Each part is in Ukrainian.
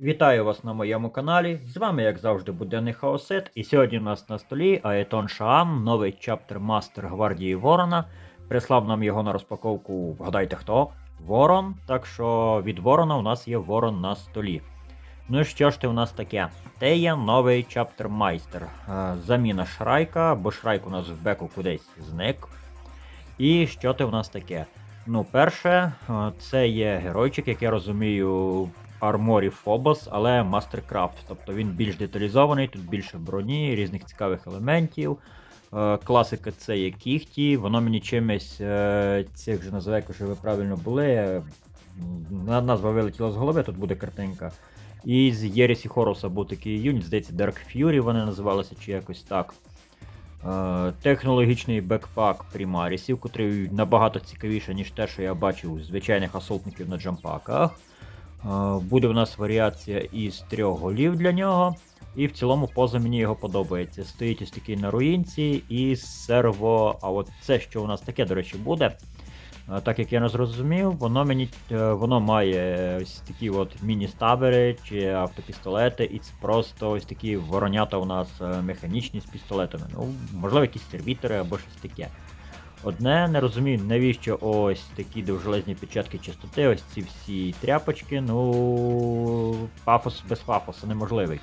Вітаю вас на моєму каналі. З вами, як завжди, буденний Хаосет. І сьогодні у нас на столі Аетон Шаам, новий чаптер Мастер Гвардії Ворона. Прислав нам його на розпаковку, вгадайте хто? Ворон. Так що від Ворона у нас є Ворон на столі. Ну і що ж ти у нас таке? Те є новий чаптер майстер. Е, Заміна Шрайка, бо Шрайк у нас в беку кудись зник. І що ти у нас таке? Ну, перше, е, це є геройчик, як я розумію, арморі Фобос, але Мастеркрафт. Тобто він більш деталізований, тут більше броні, різних цікавих елементів. Е, Класика це є кіхті, воно мені чимось е, цих же називає, що ви правильно були. е, Назва вилетіла з голови, тут буде картинка. І з Єресі Хоруса був такий юніт, здається, Dark Fury вони називалися, чи якось так. Технологічний бекпак Примарісів, котрий набагато цікавіше, ніж те, що я бачив у звичайних асолтників на джампаках. Е, Буде в нас варіація із трьох голів для нього. І в цілому поза мені його подобається. Стоїть ось такий на руїнці і серво. А от це, що у нас таке, до речі, буде. Е, Так як я не зрозумів, воно мені е, воно має ось такі от міні-стабери чи автопістолети, і це просто ось такі воронята у нас механічні з пістолетами. Ну, можливо, якісь сервітори або щось таке. Одне не розумію, навіщо ось такі довжелезні печатки чистоти, ось ці всі тряпочки, ну пафос без пафосу неможливий.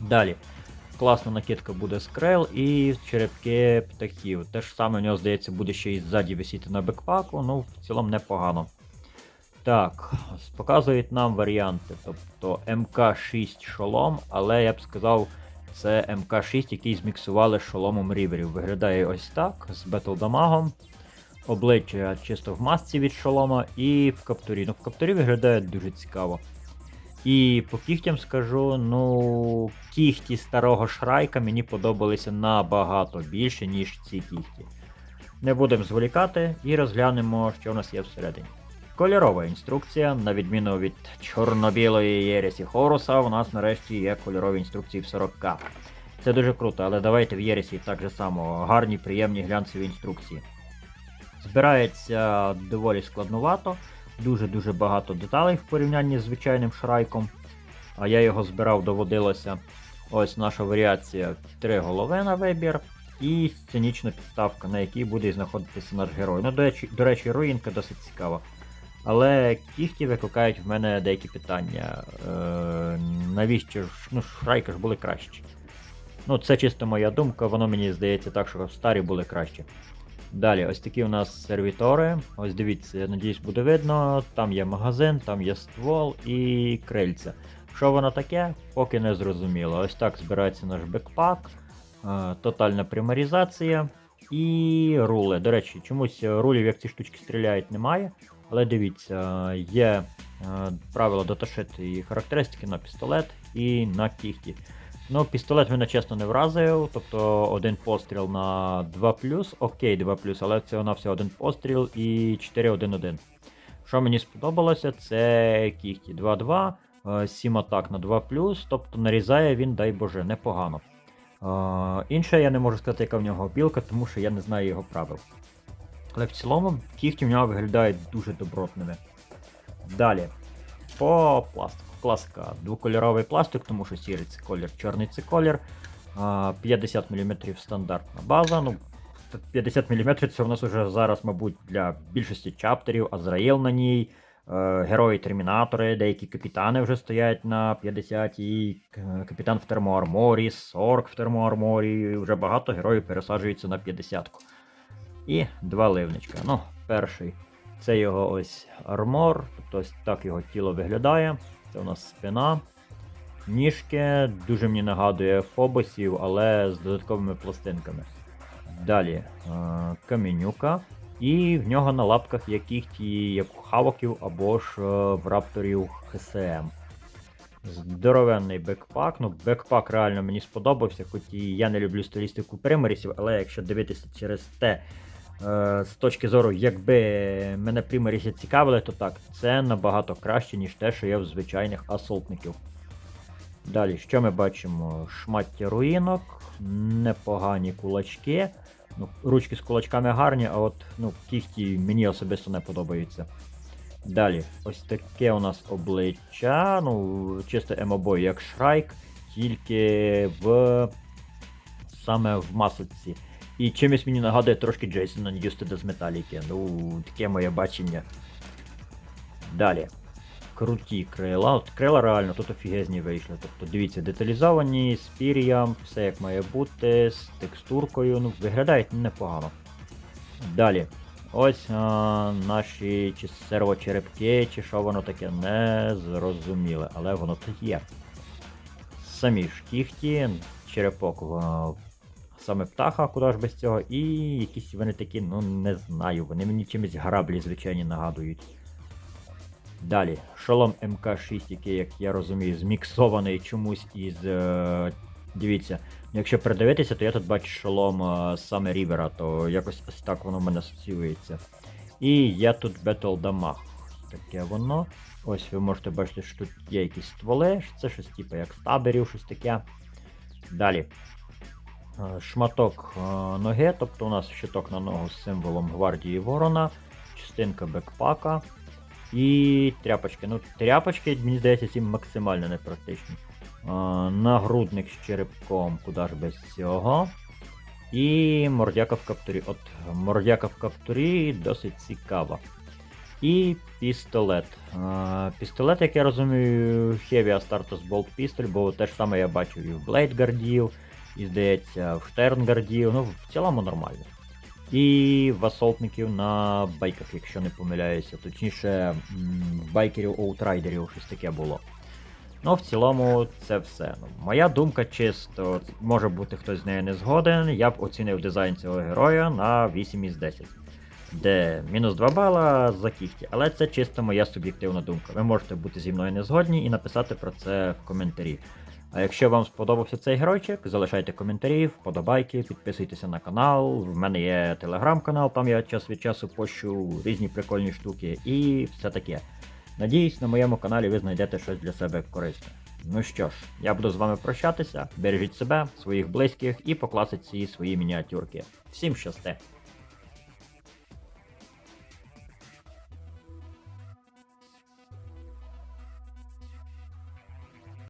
Далі. Класна накидка буде з і черепки птахів. Те ж саме у нього, здається, буде ще і ззаді висіти на бекпаку, ну в цілому непогано. Так, показують нам варіанти. Тобто МК6 шолом, але я б сказав, це МК6, який зміксували з шоломом ріверів. Виглядає ось так, з бетлдамагом. Обличчя чисто в масці від шолома і в каптурі. Ну, в каптурі виглядає дуже цікаво. І по кігтям скажу, ну, кігті старого шрайка мені подобалися набагато більше, ніж ці кігті. Не будемо зволікати і розглянемо, що в нас є всередині. Кольорова інструкція, на відміну від чорно-білої Єресі Хоруса, у нас нарешті є кольорові інструкції в 40к. Це дуже круто, але давайте в Єресі так же само гарні, приємні глянцеві інструкції. Збирається доволі складнувато, дуже-дуже багато деталей в порівнянні з звичайним шрайком. А я його збирав, доводилося. Ось наша варіація три голови на вибір і сценічна підставка, на якій буде знаходитися наш герой. Ну, до речі, до речі, руїнка досить цікава. Але кіхті викликають в мене деякі питання. Е, навіщо ж ну, шрайка ж були кращі? Ну, це чисто моя думка, воно мені здається так, що старі були краще. Далі, ось такі у нас сервітори. Ось дивіться, я надіюсь, буде видно. Там є магазин, там є ствол і крильця. Що воно таке, поки не зрозуміло. Ось так збирається наш бекпак, е, тотальна примарізація і рули. До речі, чомусь рулів, як ці штучки стріляють, немає. Але дивіться, є е, правило доташити і характеристики на пістолет і на кіхті. Ну, пістолет мене чесно не вразив, тобто один постріл на 2 окей, 2 але це на все один постріл і 4-1-1. Що мені сподобалося, це кіхті 2-2, 7 атак на 2 тобто нарізає він, дай Боже, непогано. Е, Інше я не можу сказати, яка в нього білка, тому що я не знаю його правил. Але в цілому кіхті в нього виглядають дуже добротними. Далі. По пластику. Класика. Двокольоровий пластик, тому що сірий це колір, чорний це колір. 50 мм стандартна база. Ну, 50 мм це в нас уже зараз, мабуть, для більшості чаптерів, Азраїл на ній, е, герої Термінатори, деякі капітани вже стоять на 50 і капітан в термоарморі, Сорк в термоарморі, вже багато героїв пересаджуються на 50. І два ливничка. Ну, перший це його ось армор, тобто ось так його тіло виглядає. Це у нас спина. Ніжки дуже мені нагадує фобосів, але з додатковими пластинками. Далі е, камінюка. І в нього на лапках є кіхті, як у хавоків або ж е, в рапторів ХСМ. Здоровенний бекпак. Ну, бекпак реально мені сподобався, хоч і я не люблю стилістику примарісів, але якщо дивитися через те, з точки зору, якби мене примарісі цікавили, то так, це набагато краще, ніж те, що є в звичайних асолтників. Далі, що ми бачимо? Шмаття руїнок, непогані кулачки. Ну, ручки з кулачками гарні, а от ну, кіхті мені особисто не подобаються. Далі, ось таке у нас обличчя. Ну, чисто емобой, як Шрайк, тільки в саме в масоці. І чимось мені нагадує трошки Джейсона Ньюстеда з Металіки. Ну, таке моє бачення. Далі. Круті крила. От крила реально тут офігезні вийшли. Тобто, дивіться, деталізовані, з пір'ям, все як має бути, з текстуркою. Ну, виглядають непогано. Далі. Ось а, наші чи сервочерепки, чи що воно таке, не зрозуміле, але воно тут є. Самі ж кіхті, черепок саме птаха, куди ж без цього, і якісь вони такі, ну не знаю, вони мені чимось граблі звичайні нагадують. Далі, шолом МК6, який, як я розумію, зміксований чомусь із. Е, дивіться, якщо придивитися, то я тут бачу шолом е, саме Рівера, то якось ось так воно в мене асоціюється. І я тут Battle Damage. Таке воно. Ось ви можете бачити, що тут є якісь стволи, це щось типу як стаберів, щось таке. Далі. Е, Шматок е, ноги, тобто у нас щиток на ногу з символом гвардії ворона, частинка бекпака і тряпочки. Ну, тряпочки, мені здається, ці максимально непрактичні. Е, Нагрудник з черепком, куди ж без цього. І мордяка в каптурі. От мордяка в каптурі досить цікава. І пістолет. Пістолет, як я розумію, Heavy Astartes Bolt Pistol, бо те ж саме я бачив і в Блейдгардів, і здається, в Штернгардів. Ну, в цілому нормально. І в асолтників на байках, якщо не помиляюся. Точніше, в байкерів оутрайдерів щось таке було. Ну, в цілому, це все. Моя думка чисто, може бути хтось з нею не згоден. Я б оцінив дизайн цього героя на 8 із 10. Де мінус 2 бала за кіхті. Але це чисто моя суб'єктивна думка. Ви можете бути зі мною не згодні і написати про це в коментарі. А якщо вам сподобався цей геройчик, залишайте коментарі, вподобайки, підписуйтеся на канал. В мене є телеграм-канал, там я час від часу пощу різні прикольні штуки і все таке. Надіюсь, на моєму каналі ви знайдете щось для себе корисне. Ну що ж, я буду з вами прощатися. Бережіть себе, своїх близьких і по класиці свої мініатюрки. Всім щасти!